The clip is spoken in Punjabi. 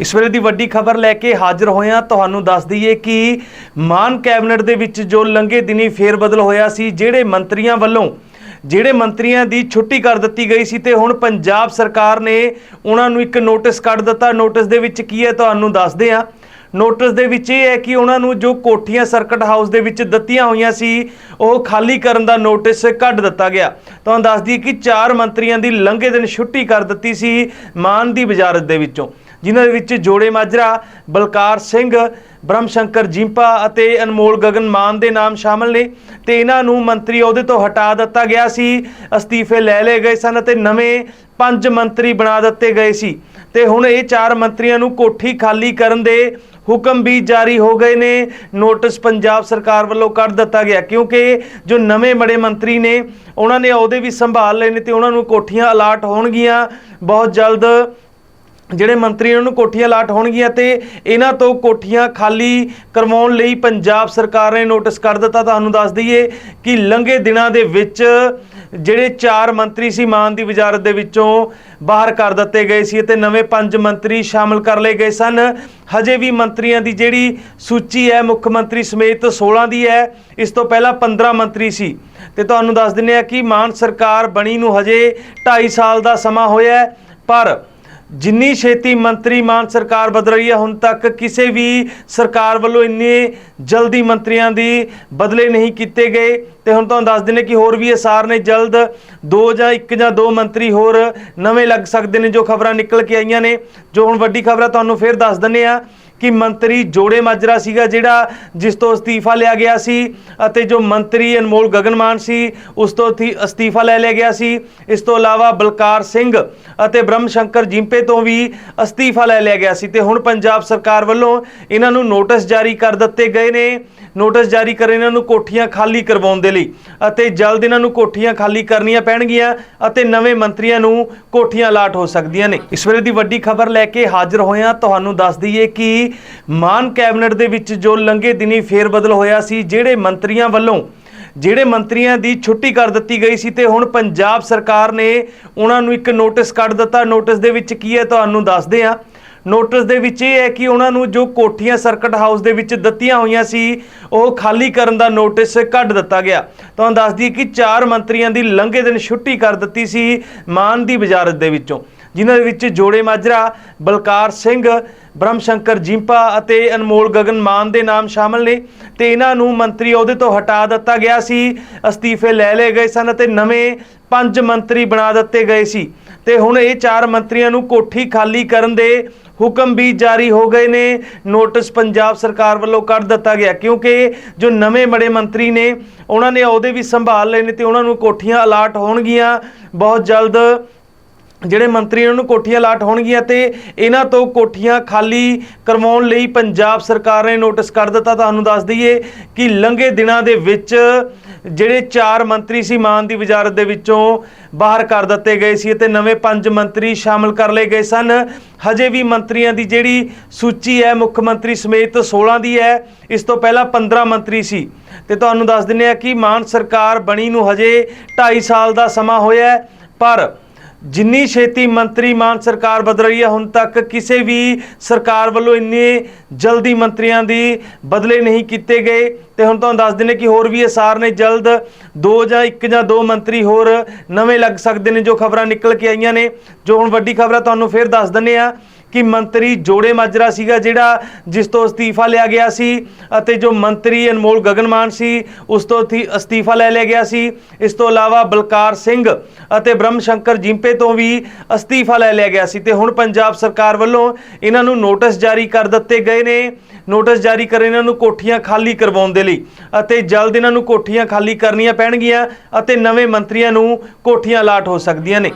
ਇਸ ਵੇਲੇ ਦੀ ਵੱਡੀ ਖਬਰ ਲੈ ਕੇ ਹਾਜ਼ਰ ਹੋਏ ਤੁਹਾਨੂੰ ਦੱਸ ਦਈਏ ਕਿ ਮਾਨ ਕੈਬਨਿਟ ਦੇ ਵਿੱਚ ਜੋ ਲੰਘੇ ਦਿਨੀ ਫੇਰ ਬਦਲ ਹੋਇਆ ਸੀ, ਜਿਹੜੇ ਮੰਤਰੀਆਂ ਵੱਲੋਂ, ਜਿਹੜੇ ਮੰਤਰੀਆਂ ਦੀ ਛੁੱਟੀ ਕਰ ਦਿੱਤੀ ਗਈ ਸੀ ਤੇ ਹੁਣ ਪੰਜਾਬ ਸਰਕਾਰ ਨੇ ਉਹਨਾਂ ਨੂੰ ਇੱਕ ਨੋਟਿਸ ਕੱਢ ਦਿੱਤਾ। ਨੋਟਿਸ ਦੇ ਵਿੱਚ ਕੀ ਹੈ ਤੁਹਾਨੂੰ ਦੱਸਦੇ ਹਾਂ। ਨੋਟਿਸ ਦੇ ਵਿੱਚ ਇਹ ਹੈ ਕਿ ਉਹਨਾਂ ਨੂੰ ਜੋ ਕੋਠੀਆਂ ਸਰਕਟ ਹਾਊਸ ਦੇ ਵਿੱਚ ਦਿੱਤੀਆਂ ਹੋਈਆਂ ਸੀ, ਉਹ ਖਾਲੀ ਕਰਨ ਦਾ ਨੋਟਿਸ ਕੱਢ ਦਿੱਤਾ ਗਿਆ। ਤੁਹਾਨੂੰ ਦੱਸਦੀ ਕਿ ਚਾਰ ਮੰਤਰੀਆਂ ਦੀ ਲੰਘੇ ਦਿਨ ਛੁੱਟੀ ਕਰ ਦਿੱਤੀ ਸੀ ਮਾਨ ਦੀ ਵਜ਼ਾਰਤ ਦੇ ਵਿੱਚੋਂ। ਜਿਨ੍ਹਾਂ ਦੇ ਵਿੱਚ ਜੋੜੇ ਮਾਜਰਾ, ਬਲਕਾਰ ਸਿੰਘ ਬ੍ਰਹਮ ਸ਼ੰਕਰ ਜਿੰਪਾ ਅਤੇ ਅਨਮੋਲ ਗਗਨ ਮਾਨ ਦੇ ਨਾਮ ਸ਼ਾਮਲ ਨੇ ਤੇ ਇਹਨਾਂ ਨੂੰ ਮੰਤਰੀ ਅਹੁਦੇ ਤੋਂ ਹਟਾ ਦਿੱਤਾ ਗਿਆ ਸੀ। ਅਸਤੀਫੇ ਲੈ ਲਏ ਗਏ ਸਨ ਅਤੇ ਨਵੇਂ ਪੰਜ ਮੰਤਰੀ ਬਣਾ ਦਿੱਤੇ ਗਏ ਸੀ। ਤੇ ਹੁਣ ਇਹ ਚਾਰ ਮੰਤਰੀਆਂ ਨੂੰ ਕੋਠੀ ਖਾਲੀ ਕਰਨ ਦੇ ਹੁਕਮ ਵੀ ਜਾਰੀ ਹੋ ਗਏ ਨੇ। ਨੋਟਿਸ ਪੰਜਾਬ ਸਰਕਾਰ ਵੱਲੋਂ ਕੱਢ ਦਿੱਤਾ ਗਿਆ, ਕਿਉਂਕਿ ਜੋ ਨਵੇਂ ਬੜੇ ਮੰਤਰੀ ਨੇ, ਉਹਨਾਂ ਨੇ ਅਹੁਦੇ ਵੀ ਸੰਭਾਲ ਲਏ ਨੇ ਤੇ ਉਹਨਾਂ ਨੂੰ ਕੋਠੀਆਂ ਅਲਾਟ ਹੋਣਗੀਆਂ। ਬਹੁਤ ਜਲਦ ਜਿਹੜੇ ਮੰਤਰੀ ਉਹਨਾਂ ਨੂੰ ਕੋਠੀਆਂ ਲਾਟ ਹੋਣਗੀਆਂ ਤੇ ਇਹਨਾਂ ਤੋਂ ਕੋਠੀਆਂ ਖਾਲੀ ਕਰਵਾਉਣ ਲਈ ਪੰਜਾਬ ਸਰਕਾਰ ਨੇ ਨੋਟਿਸ ਕਰ ਦਿੱਤਾ, ਤੁਹਾਨੂੰ ਦੱਸ ਦਈਏ ਕਿ ਲੰਘੇ ਦਿਨਾਂ ਦੇ ਵਿੱਚ ਜਿਹੜੇ ਚਾਰ ਮੰਤਰੀ ਸੀ ਮਾਨ ਦੀ ਵਜ਼ਾਰਤ ਦੇ ਵਿੱਚੋਂ ਬਾਹਰ ਕਰ ਦਿੱਤੇ ਗਏ ਸੀ ਤੇ ਨਵੇਂ ਪੰਜ ਮੰਤਰੀ ਸ਼ਾਮਲ ਕਰ ਲਏ ਗਏ ਸਨ। ਹਜੇ ਵੀ ਮੰਤਰੀਆਂ ਦੀ ਜਿਹੜੀ ਸੂਚੀ ਹੈ, ਮੁੱਖ ਮੰਤਰੀ ਸਮੇਤ 16 ਦੀ ਹੈ, ਇਸ ਤੋਂ ਪਹਿਲਾਂ 15 ਮੰਤਰੀ ਸੀ। ਤੇ ਤੁਹਾਨੂੰ ਦੱਸ ਦਿੰਦੇ ਆ ਕਿ ਮਾਨ ਸਰਕਾਰ ਬਣੀ ਨੂੰ ਹਜੇ 2.5 ਸਾਲ ਦਾ ਸਮਾਂ ਹੋਇਆ ਪਰ ਜਿੰਨੀ ਛੇਤੀ ਮੰਤਰੀ ਮਾਨ ਸਰਕਾਰ ਬਦਲ ਰਹੀ ਹੈ, ਹੁਣ ਤੱਕ ਕਿਸੇ ਵੀ ਸਰਕਾਰ ਵੱਲੋਂ ਇੰਨੇ ਜਲਦੀ ਮੰਤਰੀਆਂ ਦੀ ਬਦਲੇ ਨਹੀਂ ਕੀਤੇ ਗਏ। ਤੇ ਹੁਣ ਤੁਹਾਨੂੰ ਦੱਸ ਦਿੰਦੇ ਕਿ ਹੋਰ ਵੀ ਅਸਾਰ ਨੇ, ਜਲਦ ਦੋ ਜਾਂ ਇੱਕ ਜਾਂ ਦੋ ਮੰਤਰੀ ਹੋਰ ਨਵੇਂ ਲੱਗ ਸਕਦੇ ਨੇ ਜੋ ਖਬਰਾਂ ਨਿਕਲ ਕੇ ਆਈਆਂ ਨੇ। ਜੋ ਹੁਣ ਵੱਡੀ ਖਬਰਾਂ ਤੁਹਾਨੂੰ ਫੇਰ ਦੱਸ ਦਿੰਦੇ ਆ ਕਿ ਮੰਤਰੀ ਜੋੜੇ ਮਾਜਰਾ ਸੀਗਾ ਜਿਹੜਾ ਜਿਸ ਤੋਂ ਅਸਤੀਫਾ ਲਿਆ ਗਿਆ ਸੀ ਅਤੇ ਜੋ ਮੰਤਰੀ ਅਨਮੋਲ ਗਗਨਮਾਨ ਸੀ, ਉਸ ਤੋਂ ਥੀ ਅਸਤੀਫਾ ਲੈ ਲਿਆ ਗਿਆ ਸੀ। ਇਸ ਤੋਂ ਇਲਾਵਾ ਬਲਕਾਰ ਸਿੰਘ ਅਤੇ ਬ੍ਰਹਮ ਸ਼ੰਕਰ ਜਿੰਪੇ ਤੋਂ ਵੀ ਅਸਤੀਫਾ ਲੈ ਲਿਆ ਗਿਆ ਸੀ। ਤੇ ਹੁਣ ਪੰਜਾਬ ਸਰਕਾਰ ਵੱਲੋਂ ਇਹਨਾਂ ਨੂੰ ਨੋਟਿਸ ਜਾਰੀ ਕਰ ਦਿੱਤੇ ਗਏ ਨੇ। ਨੋਟਿਸ ਜਾਰੀ ਕਰ ਇਹਨਾਂ ਨੂੰ ਕੋਠੀਆਂ ਖਾਲੀ ਕਰਵਾਉਣ ਦੇ ਲਈ ਅਤੇ ਜਲਦ ਇਹਨਾਂ ਨੂੰ ਕੋਠੀਆਂ ਖਾਲੀ ਕਰਨੀਆਂ ਪੈਣਗੀਆਂ ਅਤੇ ਨਵੇਂ ਮੰਤਰੀਆਂ ਨੂੰ ਕੋਠੀਆਂ ਲਾਟ ਹੋ ਸਕਦੀਆਂ ਨੇ। ਇਸ ਵੇਲੇ ਦੀ ਵੱਡੀ ਖਬਰ ਲੈ ਕੇ ਹਾਜ਼ਰ ਹੋਏ ਤੁਹਾਨੂੰ ਦੱਸ ਦਈਏ ਕਿ ਮਾਨ ਕੈਬਨਿਟ ਦੇ ਵਿੱਚ ਜੋ ਲੰਘੇ ਦਿਨੀ ਫੇਰ ਬਦਲ ਹੋਇਆ ਸੀ, ਜਿਹੜੇ ਮੰਤਰੀਆਂ ਵੱਲੋਂ, ਜਿਹੜੇ ਮੰਤਰੀਆਂ ਦੀ ਛੁੱਟੀ ਕਰ ਦਿੱਤੀ ਗਈ ਸੀ ਤੇ ਹੁਣ ਪੰਜਾਬ ਸਰਕਾਰ ਨੇ ਉਹਨਾਂ ਨੂੰ ਇੱਕ ਨੋਟਿਸ ਕੱਢ ਦਿੱਤਾ। ਨੋਟਿਸ ਦੇ ਵਿੱਚ ਕੀ ਹੈ ਤੁਹਾਨੂੰ ਦੱਸਦੇ ਹਾਂ। ਨੋਟਿਸ ਦੇ ਵਿੱਚ ਇਹ ਹੈ ਕਿ ਉਹਨਾਂ ਨੂੰ ਜੋ ਕੋਠੀਆਂ ਸਰਕਟ ਹਾਊਸ ਦੇ ਵਿੱਚ ਦਿੱਤੀਆਂ ਹੋਈਆਂ ਸੀ, ਉਹ ਖਾਲੀ ਕਰਨ ਦਾ ਨੋਟਿਸ ਕੱਢ ਦਿੱਤਾ ਗਿਆ। ਤੁਹਾਨੂੰ ਦੱਸਦੀ ਕਿ ਚਾਰ ਮੰਤਰੀਆਂ ਦੀ ਲੰਘੇ ਦਿਨ ਛੁੱਟੀ ਕਰ ਦਿੱਤੀ ਸੀ ਮਾਨ ਦੀ ਵਜ਼ਾਰਤ ਦੇ ਵਿੱਚੋਂ। ਜਿਨ੍ਹਾਂ ਦੇ ਵਿੱਚ ਜੋੜੇ ਮਾਜਰਾ, ਬਲਕਾਰ ਸਿੰਘ ਬ੍ਰਹਮ ਸ਼ੰਕਰ ਜਿੰਪਾ ਅਤੇ ਅਨਮੋਲ ਗਗਨ ਮਾਨ ਦੇ ਨਾਮ ਸ਼ਾਮਲ ਨੇ ਤੇ ਇਹਨਾਂ ਨੂੰ ਮੰਤਰੀ ਅਹੁਦੇ ਤੋਂ ਹਟਾ ਦਿੱਤਾ ਗਿਆ ਸੀ। ਅਸਤੀਫੇ ਲੈ ਲਏ ਗਏ ਸਨ ਅਤੇ ਨਵੇਂ ਪੰਜ ਮੰਤਰੀ ਬਣਾ ਦਿੱਤੇ ਗਏ ਸੀ। ਤੇ ਹੁਣ ਇਹ ਚਾਰ ਮੰਤਰੀਆਂ ਨੂੰ ਕੋਠੀ ਖਾਲੀ ਕਰਨ ਦੇ ਹੁਕਮ ਵੀ ਜਾਰੀ ਹੋ ਗਏ ਨੇ। ਨੋਟਿਸ ਪੰਜਾਬ ਸਰਕਾਰ ਵੱਲੋਂ ਕੱਢ ਦਿੱਤਾ ਗਿਆ, ਕਿਉਂਕਿ ਜੋ ਨਵੇਂ ਬੜੇ ਮੰਤਰੀ ਨੇ, ਉਹਨਾਂ ਨੇ ਅਹੁਦੇ ਵੀ ਸੰਭਾਲ ਲਏ ਨੇ ਤੇ ਉਹਨਾਂ ਨੂੰ ਕੋਠੀਆਂ ਅਲਾਟ ਹੋਣਗੀਆਂ। ਬਹੁਤ ਜਲਦ ਜਿਹੜੇ ਮੰਤਰੀ ਉਹਨਾਂ ਨੂੰ ਕੋਠੀਆਂ ਲਾਟ ਹੋਣਗੀਆਂ ਤੇ ਇਹਨਾਂ ਤੋਂ ਕੋਠੀਆਂ ਖਾਲੀ ਕਰਵਾਉਣ ਲਈ ਪੰਜਾਬ ਸਰਕਾਰ ਨੇ ਨੋਟਿਸ ਕਰ ਦਿੱਤਾ। ਤੁਹਾਨੂੰ ਦੱਸ ਦਈਏ ਕਿ ਲੰਘੇ ਦਿਨਾਂ ਦੇ ਵਿੱਚ ਜਿਹੜੇ ਚਾਰ ਮੰਤਰੀ ਸੀ ਮਾਨ ਦੀ ਵਜ਼ਾਰਤ ਦੇ ਵਿੱਚੋਂ ਬਾਹਰ ਕਰ ਦਿੱਤੇ ਗਏ ਸੀ ਤੇ ਨਵੇਂ ਪੰਜ ਮੰਤਰੀ ਸ਼ਾਮਲ ਕਰ ਲਏ ਗਏ ਸਨ। ਹਜੇ ਵੀ ਮੰਤਰੀਆਂ ਦੀ ਜਿਹੜੀ ਸੂਚੀ ਹੈ, ਮੁੱਖ ਮੰਤਰੀ ਸਮੇਤ 16 ਦੀ ਹੈ। ਇਸ ਤੋਂ ਪਹਿਲਾਂ 15 ਮੰਤਰੀ ਸੀ। ਤੇ ਤੁਹਾਨੂੰ ਦੱਸ ਦਿੰਦੇ ਆ ਕਿ ਮਾਨ ਸਰਕਾਰ ਬਣੀ ਨੂੰ ਹਜੇ 2.5 ਸਾਲ ਦਾ ਸਮਾਂ ਹੋਇਆ ਪਰ ਜਿੰਨੀ ਛੇਤੀ ਮੰਤਰੀ ਮਾਨ ਸਰਕਾਰ ਬਦਲ ਰਹੀ ਹੈ, ਹੁਣ ਤੱਕ ਕਿਸੇ ਵੀ ਸਰਕਾਰ ਵੱਲੋਂ ਇੰਨੇ ਜਲਦੀ ਮੰਤਰੀਆਂ ਦੀ ਬਦਲੇ ਨਹੀਂ ਕੀਤੇ ਗਏ। ਤੇ ਹੁਣ ਤੁਹਾਨੂੰ ਦੱਸ ਦਿੰਦੇ ਕਿ ਹੋਰ ਵੀ ਅਸਾਰ ਨੇ, ਜਲਦ ਦੋ ਜਾਂ ਇੱਕ ਜਾਂ ਦੋ ਮੰਤਰੀ ਹੋਰ ਨਵੇਂ ਲੱਗ ਸਕਦੇ ਨੇ, ਜੋ ਖਬਰਾਂ ਨਿਕਲ ਕੇ ਆਈਆਂ ਨੇ। ਜੋ ਹੁਣ ਵੱਡੀ ਖਬਰਾਂ ਤੁਹਾਨੂੰ ਫੇਰ ਦੱਸ ਦਿੰਦੇ ਆ ਕਿ ਮੰਤਰੀ ਜੋੜੇ ਮਾਜਰਾ ਸੀਗਾ ਜਿਹੜਾ ਜਿਸ ਤੋਂ ਅਸਤੀਫਾ ਲਿਆ ਗਿਆ ਸੀ ਅਤੇ ਜੋ ਮੰਤਰੀ ਅਨਮੋਲ ਗਗਨਮਾਨ ਸੀ, ਉਸ ਤੋਂ ਥੀ ਅਸਤੀਫਾ ਲੈ ਲਿਆ ਗਿਆ ਸੀ। ਇਸ ਤੋਂ ਇਲਾਵਾ ਬਲਕਾਰ ਸਿੰਘ ਅਤੇ ਬ੍ਰਹਮ ਸ਼ੰਕਰ ਜਿੰਪੇ ਤੋਂ ਵੀ ਅਸਤੀਫਾ ਲੈ ਲਿਆ ਗਿਆ ਸੀ। ਤੇ ਹੁਣ ਪੰਜਾਬ ਸਰਕਾਰ ਵੱਲੋਂ ਇਹਨਾਂ ਨੂੰ ਨੋਟਿਸ ਜਾਰੀ ਕਰ ਦਿੱਤੇ ਗਏ ਨੇ। ਨੋਟਿਸ ਜਾਰੀ ਕਰ ਇਹਨਾਂ ਨੂੰ ਕੋਠੀਆਂ ਖਾਲੀ ਕਰਵਾਉਣ ਦੇ ਲਈ ਅਤੇ ਜਲਦ ਇਹਨਾਂ ਨੂੰ ਕੋਠੀਆਂ ਖਾਲੀ ਕਰਨੀਆਂ ਪੈਣਗੀਆਂ ਅਤੇ ਨਵੇਂ ਮੰਤਰੀਆਂ ਨੂੰ ਕੋਠੀਆਂ ਅਲਾਟ ਹੋ ਸਕਦੀਆਂ ਨੇ।